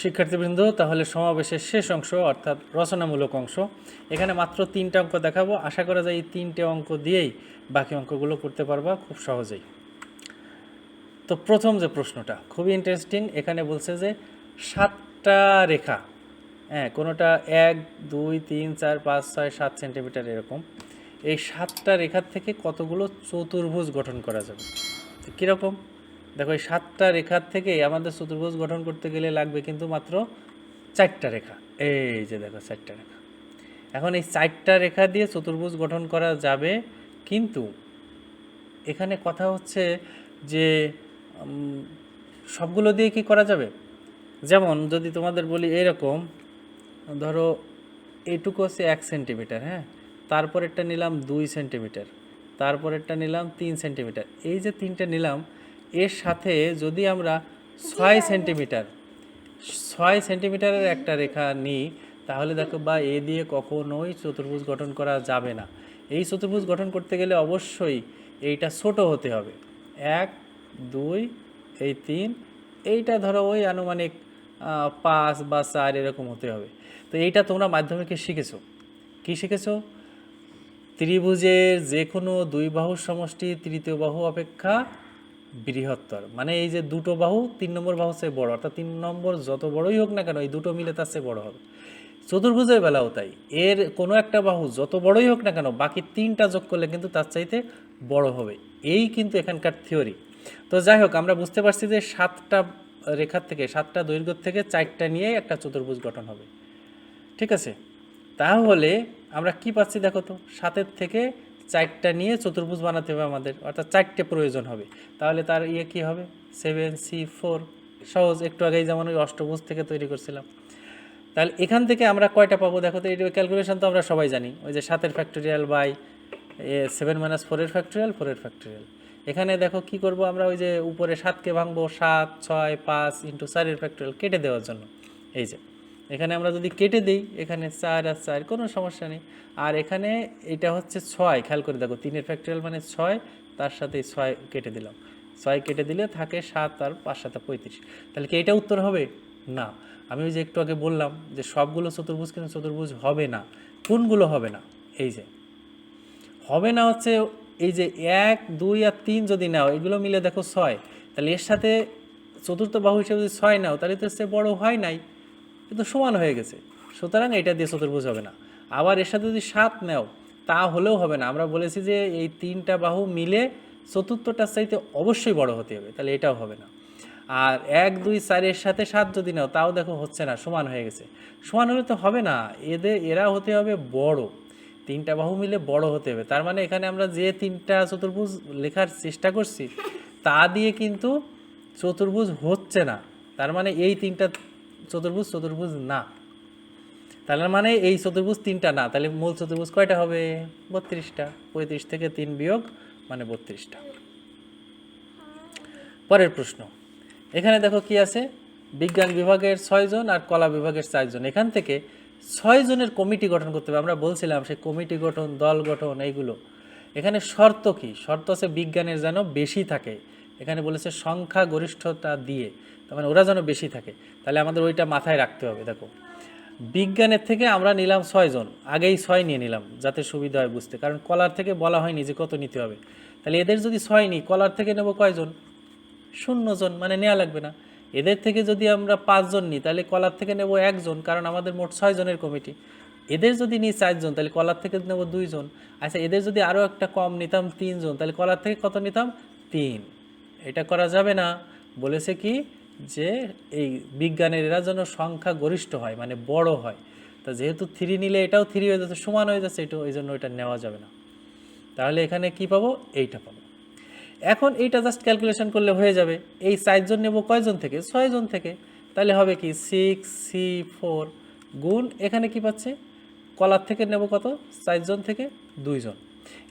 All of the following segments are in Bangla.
শিক্ষার্থীবৃন্দ, তাহলে সমাবেশের শেষ অংশ, অর্থাৎ রচনামূলক অংশ। এখানে মাত্র তিনটা অঙ্ক দেখাবো। আশা করা যায় এই তিনটে অঙ্ক দিয়েই বাকি অঙ্কগুলো করতে পারবা খুব সহজেই। তো প্রথম যে প্রশ্নটা, খুবই ইন্টারেস্টিং এখানে বলছে যে সাতটা রেখা হ্যাঁ কোনোটা এক, দুই, তিন, চার, পাঁচ, ছয়, সাত সেন্টিমিটার এরকম, এই সাতটা রেখার থেকে কতগুলো চতুর্ভুজ গঠন করা যাবে? কীরকম? দেখো, এই সাতটা রেখার থেকে আমাদের চতুর্ভুজ গঠন করতে গেলে লাগবে কিন্তু মাত্র চারটা রেখা। এই যে দেখো, চারটা রেখা। এখন এই চারটা রেখা দিয়ে চতুর্ভুজ গঠন করা যাবে, কিন্তু এখানে কথা হচ্ছে যে সবগুলো দিয়ে কি করা যাবে? যেমন যদি তোমাদের বলি এরকম, ধরো এটুকু হচ্ছে এক সেন্টিমিটার হ্যাঁ? তারপরেরটা নিলাম দুই সেন্টিমিটার, তারপরেরটা নিলাম তিন সেন্টিমিটার। এই যে তিনটে নিলাম এর সাথে যদি আমরা ছয় সেন্টিমিটার, ছয় সেন্টিমিটারের একটা রেখা নিই, তাহলে দেখো বা এ দিয়ে কখনোই চতুর্ভুজ গঠন করা যাবে না। এই চতুর্ভুজ গঠন করতে গেলে অবশ্যই এইটা ছোট হতে হবে। এক, দুই, এই তিন, এইটা ধরো ওই আনুমানিক পাঁচ বা চার এরকম হতে হবে। তো এইটা তোমরা মাধ্যমিকে শিখেছো। কি শিখেছো? ত্রিভুজের যে কোনো দুই বাহুর সমষ্টি তৃতীয় বাহু অপেক্ষা বৃহত্তর। মানে এই যে দুটো বাহু, তিন নম্বর বাহু চেয়ে বড়, অর্থাৎ তিন নম্বর যত বড়ই হোক না কেন, এই দুটো মিলে তার চেয়ে বড় হবে। চতুর্ভুজের বেলাও তাই। এর কোনো একটা বাহু যত বড়ই হোক না কেন, বাকি তিনটা যোগ করলে কিন্তু তার চাইতে বড় হবে। এই কিন্তু এখানকার থিওরি তো যাই হোক, আমরা বুঝতে পারছি যে সাতটা রেখার থেকে, সাতটা দৈর্ঘ্য থেকে চারটা নিয়ে একটা চতুর্ভুজ গঠন হবে। ঠিক আছে? তাহলে আমরা কি পাচ্ছি দেখো তো? সাতের থেকে চারটা নিয়ে চতুর্ভুজ বানাতে হবে আমাদের, অর্থাৎ চারটে প্রয়োজন হবে। তাহলে তার ইয়ে কি হবে? সেভেন সি ফোর সহজ। একটু আগেই যেমন ওই অষ্টভুজ থেকে তৈরি করছিলাম। তাহলে এখান থেকে আমরা কয়টা পাবো? দেখো তো এই ক্যালকুলেশন তো আমরা সবাই জানি। ওই যে সাতের ফ্যাক্টোরিয়াল বাই সেভেন মাইনাস ফোরের ফ্যাক্টোরিয়াল ফোরের ফ্যাক্টোরিয়াল এখানে দেখো কি করব আমরা? ওই যে উপরে সাতকে ভাঙবো, সাত, ছয়, পাঁচ ইন্টু চারের ফ্যাক্টোরিয়াল কেটে দেওয়ার জন্য। এই যে। এখানে আমরা যদি কেটে দিই, এখানে চার আর চার, কোনো সমস্যা নেই। আর এখানে এটা হচ্ছে ছয়, খেয়াল করে দেখো, তিনের ফ্যাক্টোরিয়াল মানে ছয়, তার সাথে ছয় কেটে দিলাম। ছয় কেটে দিলে থাকে সাত আর পাঁচ সাত পঁয়ত্রিশ। তাহলে কি এটা উত্তর হবে? না। আমি ওই যে একটু আগে বললাম যে সবগুলো চতুর্ভুজ কিন্তু চতুর্ভুজ হবে না। কোনগুলো হবে না? এই যে। হবে না হচ্ছে এই যে এক, দুই আর তিন যদি নাও, এগুলো মিলে দেখো ছয়। তাহলে এর সাথে চতুর্থ বাহু হিসেবে যদি ছয় নাও, তাহলে তো সে বড় হয় নাই। কিন্তু সমান হয়ে গেছে। সুতরাং এটা দিয়ে চতুর্ভুজ হবে না। আবার এর সাথে যদি সাত নেও, তা হলেও হবে না। আমরা বলেছি যে এই তিনটা বাহু মিলে চতুর্থটার চাইতে অবশ্যই বড় হতে হবে, তাহলে এটাও হবে না। আর এক, দুই চারের সাথে সাত যদি নাও, তাও দেখো হচ্ছে না, সমান হয়ে গেছে। সমান হলে তো হবে না, এদের, এরা হতে হবে বড়। তিনটা বাহু মিলে বড় হতে হবে। তার মানে এখানে আমরা যে তিনটা চতুর্ভুজ লেখার চেষ্টা করছি, তা দিয়ে কিন্তু চতুর্ভুজ হচ্ছে না। তার মানে এই তিনটা চতুর্ভুজ চতুর্ভুজ না। তাহলে মানে এই চতুর্ভুজ তিনটা না, তাহলে মূল চতুর্ভুজ কয়টা হবে? বত্রিশটা। পঁয়ত্রিশ থেকে তিন বিয়োগ মানে বত্রিশটা। পরের প্রশ্ন। এখানে দেখো কি আছে? বিজ্ঞান বিভাগের ছয়জন আর কলা বিভাগের চারজন এখান থেকে ছয় জনের কমিটি গঠন করতে হবে। আমরা বলছিলাম সেই কমিটি গঠন, দল গঠন, এইগুলো। এখানে শর্ত কি? শর্ত আছে বিজ্ঞানের যেন বেশি থাকে। এখানে বলেছে সংখ্যা গরিষ্ঠতা দিয়ে। তার মানে ওরা যেন বেশি থাকে। তাহলে আমাদের ওইটা মাথায় রাখতে হবে, দেখো। বিজ্ঞানের থেকে আমরা নিলাম ছয়জন আগেই ছয় নিয়ে নিলাম, যাতে সুবিধা হয় বুঝতে। কারণ কলার থেকে বলা হয়নি যে কত নিতে হবে। তাহলে এদের যদি ছয় নিই, কলার থেকে নেব কয়জন শূন্য জন মানে নেওয়া লাগবে না। এদের থেকে যদি আমরা পাঁচজন নিই, তাহলে কলার থেকে নেব একজন কারণ আমাদের মোট ছয় জনের কমিটি। এদের যদি নিই চারজন তাহলে কলার থেকে নেব দুইজন আচ্ছা এদের যদি আরও একটা কম নিতাম তিনজন তাহলে কলার থেকে কত নিতাম? তিন। এটা করা যাবে না। বলেছে কি? যে এই বিজ্ঞানের এরা যেন সংখ্যা গরিষ্ঠ হয় মানে বড় হয়। তা যেহেতু থ্রি নিলে এটাও থ্রি হয়ে যাচ্ছে, সমান হয়ে যাচ্ছে, এটা ওই জন্য এটা নেওয়া যাবে না। তাহলে এখানে কি পাবো? এইটা পাবো। এখন এইটা জাস্ট ক্যালকুলেশন করলে হয়ে যাবে। এই চারজন নেব কয়জন থেকে? ছয়জন থেকে। তাহলে হবে কি? সিক্স সি ফোর গুণ এখানে কি পাচ্ছে? কলার থেকে নেব কত? চারজন থেকে দুইজন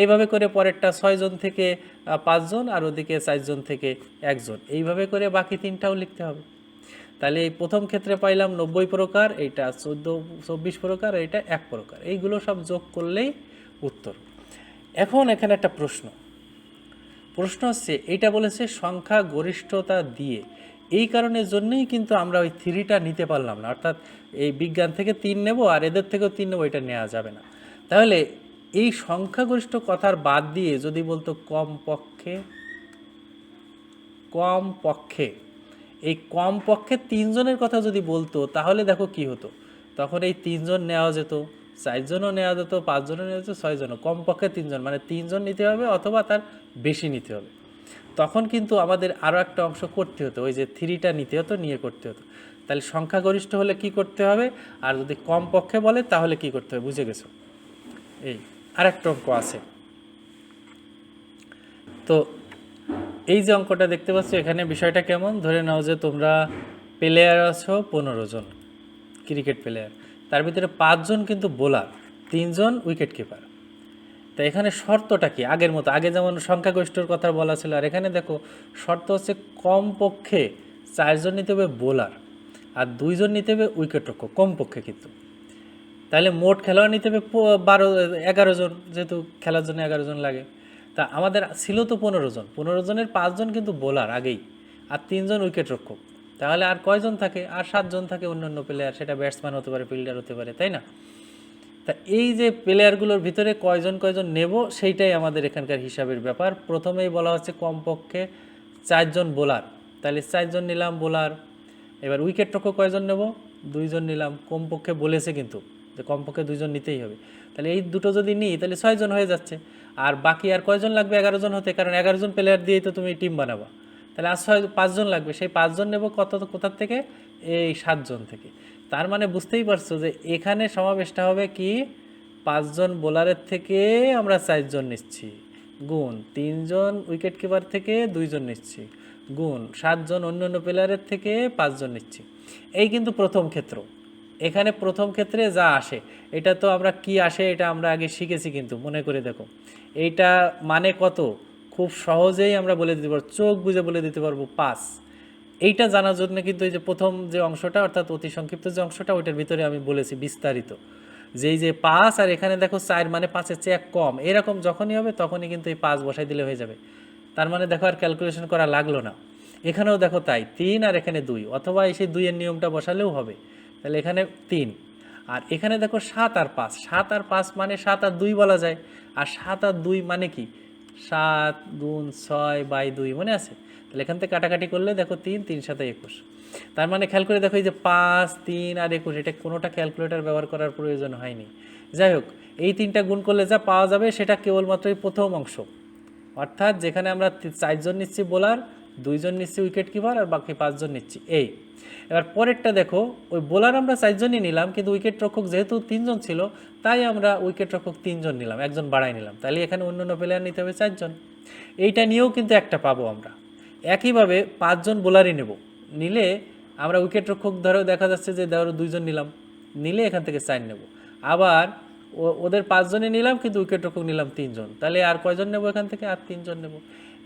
এইভাবে করে পরেরটা ছয়জন থেকে পাঁচজন আর ওদিকে চারজন থেকে একজন। এইভাবে করে বাকি তিনটাও লিখতে হবে। তাহলে এই প্রথম ক্ষেত্রে পাইলাম নব্বই প্রকার, এইটা চোদ্দ, চব্বিশ প্রকার এইটা এক প্রকার। এইগুলো সব যোগ করলেই উত্তর। এখন এখানে একটা প্রশ্ন। প্রশ্ন হচ্ছে, এইটা বলেছে সংখ্যা গরিষ্ঠতা দিয়ে। এই কারণের জন্যই কিন্তু আমরা ওই থ্রিটা নিতে পারলাম না। অর্থাৎ এই বিজ্ঞান থেকে তিন নেব আর এদের থেকেও তিন নেব, এটা নেওয়া যাবে না। তাহলে এই সংখ্যাগরিষ্ঠ কথার বাদ দিয়ে যদি বলতো কম পক্ষে কম পক্ষে এই কম পক্ষে তিনজনের কথা যদি বলতো, তাহলে দেখো কি হতো? তখন এই তিনজন নেওয়া যেত, চারজনও নেওয়া যেত, পাঁচজনও নেওয়া যেত, ছয়জনও কম পক্ষে তিনজন মানে তিনজন নিতে হবে অথবা তার বেশি নিতে হবে। তখন কিন্তু আমাদের আরও একটা অংশ করতে হতো, ওই যে থ্রিটা নিতে হতো, নিয়ে করতে হতো। তাহলে সংখ্যাগরিষ্ঠ হলে কি করতে হবে? আর যদি কম পক্ষে বলে, তাহলে কি করতে হবে? বুঝে গেছো? এই। আরেকটা অঙ্ক আছে। তো এই যে অঙ্কটা দেখতে পাচ্ছ, এখানে বিষয়টা কেমন? ধরে নাও যে তোমরা প্লেয়ার আছো পনেরো জন ক্রিকেট প্লেয়ার তার ভিতরে পাঁচজন কিন্তু বোলার তিনজন উইকেট কিপার তা এখানে শর্তটা কি? আগের মতো, আগে যেমন সংখ্যাগরিষ্ঠর কথা বলা ছিল, আর এখানে দেখো, শর্ত হচ্ছে কম পক্ষে চারজন নিতে হবে বোলার আর দুইজন নিতে হবে উইকেট রক্ষক, কমপক্ষে কিন্তু। তাহলে মোট খেলোয়াড় নিতে হবে বারো, এগারো জন, যেহেতু খেলার জন্য এগারো জন লাগে। তা আমাদের ছিল তো পনেরো জন। পনেরো জনের পাঁচজন কিন্তু বোলার আগেই, আর তিনজন উইকেট রক্ষক তাহলে আর কয়জন থাকে? আর সাতজন থাকে অন্যান্য প্লেয়ার সেটা ব্যাটসম্যান হতে পারে ফিল্ডার হতে পারে, তাই না? তা এই যে প্লেয়ারগুলোর ভিতরে কয়জন কয়জন নেব, সেইটাই আমাদের এখানকার হিসাবের ব্যাপার। প্রথমেই বলা হচ্ছে কমপক্ষে চারজন বোলার তাহলে চারজন নিলাম বোলার এবার উইকেট রক্ষক কয়জন নেব? দুইজন নিলাম। কমপক্ষে বলেছে কিন্তু। যে কমপক্ষে দুজন নিতেই হবে। তাহলে এই দুটো যদি নিই, তাহলে ছয়জন হয়ে যাচ্ছে। আর বাকি আর কয়জন লাগবে? এগারো জন হতে, কারণ এগারো জন প্লেয়ার দিয়েই তো তুমি টিম বানাবা। তাহলে আর ছয়, পাঁচজন লাগবে। সেই পাঁচজন নেব কত, কোথার থেকে? এই সাতজন থেকে। তার মানে বুঝতেই পারছ যে এখানে সমাবেশটা হবে কি? পাঁচজন বোলারের থেকে আমরা চারজন নিচ্ছি। গুণ, তিনজন উইকেট কিপার থেকে দুইজন নিচ্ছি। গুণ, সাতজন অন্য অন্য প্লেয়ারের থেকে পাঁচজন নিচ্ছি। এই কিন্তু প্রথম ক্ষেত্র। এখানে প্রথম ক্ষেত্রে যা আসে, এটা তো আমরা কি আসে এটা আমরা আগে শিখেছি কিন্তু, মনে করে দেখো। এইটা মানে কত? খুব সহজেই আমরা বলে দিতে পারব, চোখ বুঝে বলে দিতে পারব পাঁচ এইটা জানার জন্য কিন্তু এই যে প্রথম যে অংশটা, অর্থাৎ অতি সংক্ষিপ্ত যে অংশটা, ওইটার ভিতরে আমি বলেছি বিস্তারিত। যেই যে পাঁচ আর এখানে দেখো চার মানে পাঁচের চেয়ে কম। এরকম যখনই হবে, তখনই কিন্তু এই পাঁচ বসাই দিলে হয়ে যাবে। তার মানে দেখো আর ক্যালকুলেশন করা লাগল না। এখানেও দেখো তাই, তিন আর এখানে দুই, অথবা এই সেই দুইয়ের নিয়মটা বসালেও হবে। তাহলে এখানে তিন। আর এখানে দেখো সাত আর পাঁচ। সাত আর পাঁচ মানে সাত আর দুই বলা যায়। আর সাত আর দুই মানে কি? সাত গুণ ছয় বাই দুই মনে আছে? তাহলে এখান থেকে কাটাকাটি করলে দেখো তিন তিন সাথে একুশ। তার মানে খেয়াল করে দেখো এই যে পাঁচ, তিন আর একুশ, এটা কোনোটা ক্যালকুলেটর ব্যবহার করার প্রয়োজন হয়নি। যাই হোক, এই তিনটা গুণ করলে যা পাওয়া যাবে সেটা কেবলমাত্র এই প্রথম অংশ। অর্থাৎ যেখানে আমরা চারজন নিচ্ছি বোলার দুইজন নিচ্ছি উইকেট কিপার আর বাকি পাঁচজন নিচ্ছি। এই। এবার পরেরটা দেখো, ওই বোলার আমরা চারজনই নিলাম, কিন্তু উইকেট রক্ষক যেহেতু তিনজন ছিল, তাই আমরা উইকেট রক্ষক তিনজন নিলাম, একজন বাড়াই নিলাম। তাহলে এখানে অন্য অন্য প্লেয়ার নিতে হবে চারজন। এইটা নিয়েও কিন্তু একটা পাবো আমরা। একইভাবে পাঁচজন বোলারই নেব। নিলে আমরা উইকেট রক্ষক ধরো দেখা যাচ্ছে যে ধরো দুইজন নিলাম। নিলে এখান থেকে চার নেব। আবার ওদের পাঁচজনে নিলাম, কিন্তু উইকেট রক্ষক নিলাম তিনজন। তাহলে আর কয়জন নেব এখান থেকে? আর তিনজন নেব।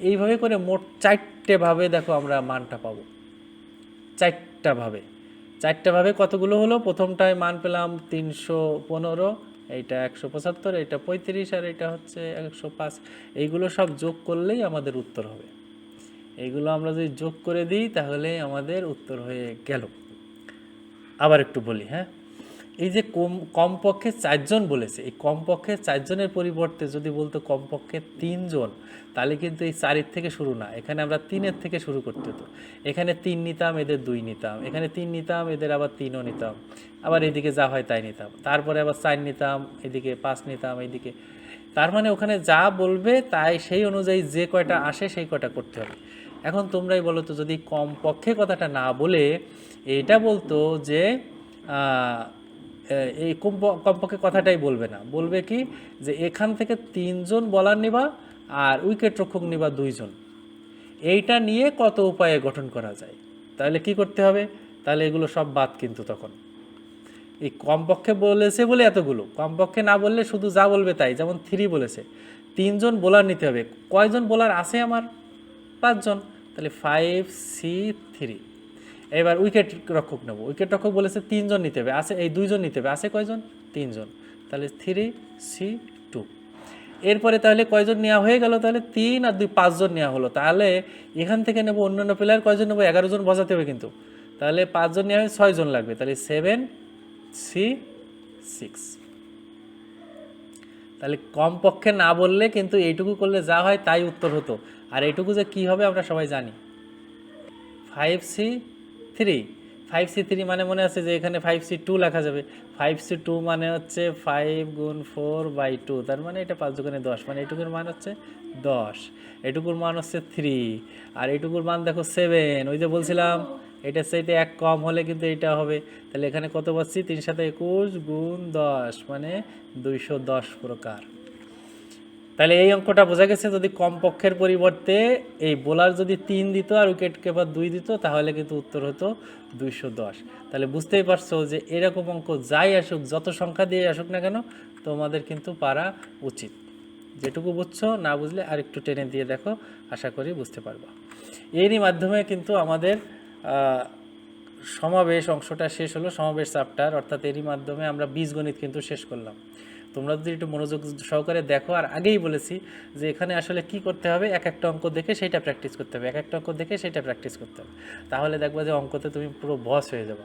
এইভাবে করে মোট চারটে ভাবে দেখো আমরা মানটা পাবো। চারটা ভাবে। চারটা ভাবে কতগুলো হলো? প্রথমটায় মান পেলাম তিনশো পনেরো, এইটা একশো পঁচাত্তর, এইটা পঁয়ত্রিশ, আর এটা হচ্ছে একশো পাঁচ। এইগুলো সব যোগ করলেই আমাদের উত্তর হবে। এইগুলো আমরা যদি যোগ করে দিই তাহলে আমাদের উত্তর হয়ে গেল। আবার একটু বলি হ্যাঁ? এই যে কম, কমপক্ষে চারজন বলেছে, এই কমপক্ষে চারজনের পরিবর্তে যদি বলতো কমপক্ষে তিনজন, তাহলে কিন্তু এই চারের থেকে শুরু না, এখানে আমরা তিনের থেকে শুরু করতে হতো। এখানে তিন নিতাম, এদের দুই নিতাম, এখানে তিন নিতাম, এদের আবার তিনও নিতাম, আবার এদিকে যা হয় তাই নিতাম, তারপরে আবার চার নিতাম, এদিকে পাঁচ নিতাম এইদিকে তার মানে ওখানে যা বলবে তাই সেই অনুযায়ী যে কয়টা আসে সেই কয়টা করতে হবে। এখন তোমরাই বলো তো, যদি কমপক্ষে কথাটা না বলে, এটা বলতো যে এই কম- কমপক্ষে কথাটাই বলবে না। বলবে কি যে এখান থেকে তিনজন বলার নিবা আর উইকেট রক্ষক নিবা দুইজন। এইটা নিয়ে কত উপায়ে গঠন করা যায়? তাহলে কি করতে হবে? তাহলে এগুলো সব বাদ কিন্তু তখন। এই কমপক্ষে বলেছে বলে এতগুলো। কমপক্ষে না বললে শুধু যা বলবে তাই, যেমন থ্রি বলেছে। তিনজন বোলার নিতে হবে। কয়জন বোলার আছে আমার? পাঁচজন। তাহলে ফাইভ সি থ্রি এবার উইকেট রক্ষক নেব। উইকেট রক্ষক বলেছে তিনজন নিতে হবে। আছে, এই দুইজন নিতে হবে। আছে কয়জন? তিনজন। তাহলে থ্রি সি টু এরপরে তাহলে কয়জন নেওয়া হয়ে গেল? তাহলে তিন আর দুই, পাঁচজন নেওয়া হলো। তাহলে এখান থেকে নেব অন্যান্য প্লেয়ার কয়জন নেব? এগারো জন বসাতে হবে কিন্তু। তাহলে পাঁচজন নেওয়া হয় ছয়জন লাগবে। তাহলে সেভেন সি সিক্স তাহলে কমপক্ষে না বললে কিন্তু এইটুকু করলে যা হয় তাই উত্তর হতো। আর এইটুকু যে কী হবে আমরা সবাই জানি। Five C three five C three মানে মনে আছে যে এখানে ফাইভ সি টু লেখা যাবে। ফাইভ সি টু মানে হচ্ছে ফাইভ গুণ ফোর বাই টু তার মানে এটা পাঁচ দোকানে দশ মানে এটুকুর মান হচ্ছে দশ। এটুকুর মান হচ্ছে থ্রি আর এটুকুর মান দেখো সেভেন ওই যে বলছিলাম, এটা চাইতে এক কম হলে কিন্তু এটা হবে। তাহলে এখানে কত পাচ্ছি তিন সাথে একুশ গুণ দশ মানে দুইশো দশ প্রকার। তাহলে এই অঙ্কটা বোঝা গেছে যদি কম পক্ষের পরিবর্তে এই বোলার যদি তিন দিত আর উইকেট কিপার দুই দিত, তাহলে কিন্তু উত্তর হতো দুইশো দশ। তাহলে বুঝতেই পারছ যে এরকম অঙ্ক যাই আসুক, যত সংখ্যা দিয়ে আসুক না কেন, তোমাদের কিন্তু পারা উচিত। যেটুকু বুঝছ, না বুঝলে আর একটু টেনে দিয়ে দেখো, আশা করি বুঝতে পারবা। এরই মাধ্যমে কিন্তু আমাদের সমাবেশ অংশটা শেষ হলো, সমাবেশ চ্যাপ্টার অর্থাৎ এরই মাধ্যমে আমরা বীজগণিত কিন্তু শেষ করলাম। তোমরা যদি একটু মনোযোগ সহকারে দেখো, আর আগেই বলেছি যে এখানে আসলে কি করতে হবে, এক একটা অঙ্ক দেখে সেটা প্র্যাকটিস করতে হবে, এক একটা অঙ্ক দেখে সেটা প্র্যাকটিস করতে হবে। তাহলে দেখবা যে অঙ্কতে তুমি পুরো বস হয়ে যাবে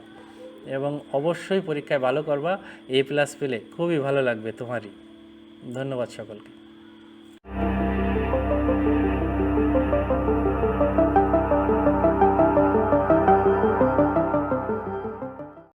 এবং অবশ্যই পরীক্ষায় ভালো করবা এ প্লাস পেলে। খুবই ভালো লাগবে তোমারই। ধন্যবাদ সকলকে।